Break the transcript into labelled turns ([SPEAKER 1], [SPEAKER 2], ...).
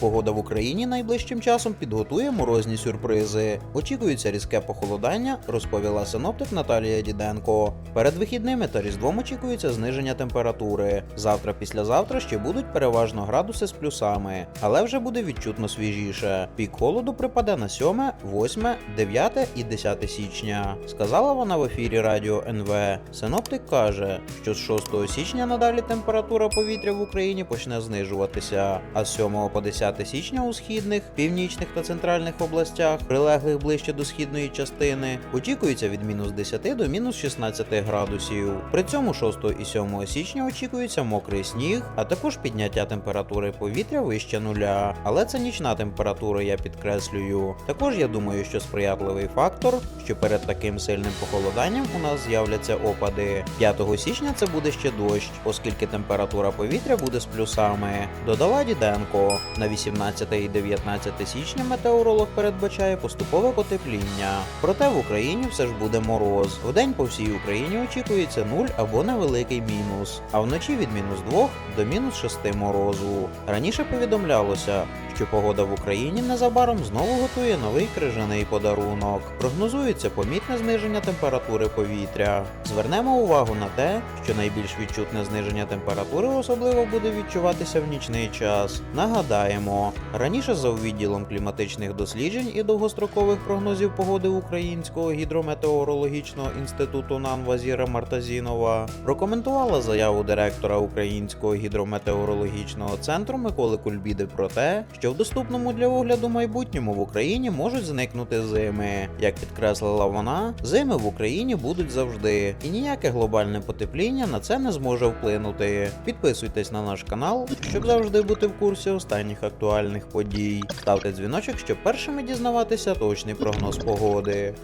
[SPEAKER 1] Погода в Україні найближчим часом підготує морозні сюрпризи. Очікується різке похолодання, розповіла синоптик Наталія Діденко. Перед вихідними та різдвом очікується зниження температури. Завтра, післязавтра ще будуть переважно градуси з плюсами, але вже буде відчутно свіжіше. Пік холоду припаде на 7, 8, 9 і 10 січня. Сказала вона в ефірі радіо НВ. Синоптик каже, що з 6 січня надалі температура повітря в Україні почне знижуватися, а з 7 по 10 січня у східних, північних та центральних областях, прилеглих ближче до східної частини, очікується від мінус 10 до мінус 16 градусів. При цьому 6 і 7 січня очікується мокрий сніг, а також підняття температури повітря вище нуля. Але це нічна температура, я підкреслюю. Також я думаю, що сприятливий фактор, що перед таким сильним похолоданням у нас з'являться опади. 5 січня це буде ще дощ, оскільки температура повітря буде з плюсами. Додала Діденко. На 18 і 19 січня метеоролог передбачає поступове потепління. Проте в Україні все ж буде мороз. Вдень по всій Україні очікується 0 або невеликий мінус, а вночі від мінус 2 до мінус 6 морозу. Раніше повідомлялося, що погода в Україні незабаром знову готує новий крижаний подарунок. Прогнозується помітне зниження температури повітря. Звернемо увагу на те, що найбільш відчутне зниження температури особливо буде відчуватися в нічний час. Нагадаємо, раніше за відділом кліматичних досліджень і довгострокових прогнозів погоди Українського гідрометеорологічного інституту НАН Вазіра Мартазінова прокоментувала заяву директора Українського гідрометеорологічного центру Миколи Кульбіди про те, що в доступному для огляду майбутньому в Україні можуть зникнути зими. Як підкреслила вона, зими в Україні будуть завжди, і ніяке глобальне потепління на це не зможе вплинути. Підписуйтесь на наш канал, щоб завжди бути в курсі останніх актуальних подій. Ставте дзвіночок, щоб першими дізнаватися точний прогноз погоди.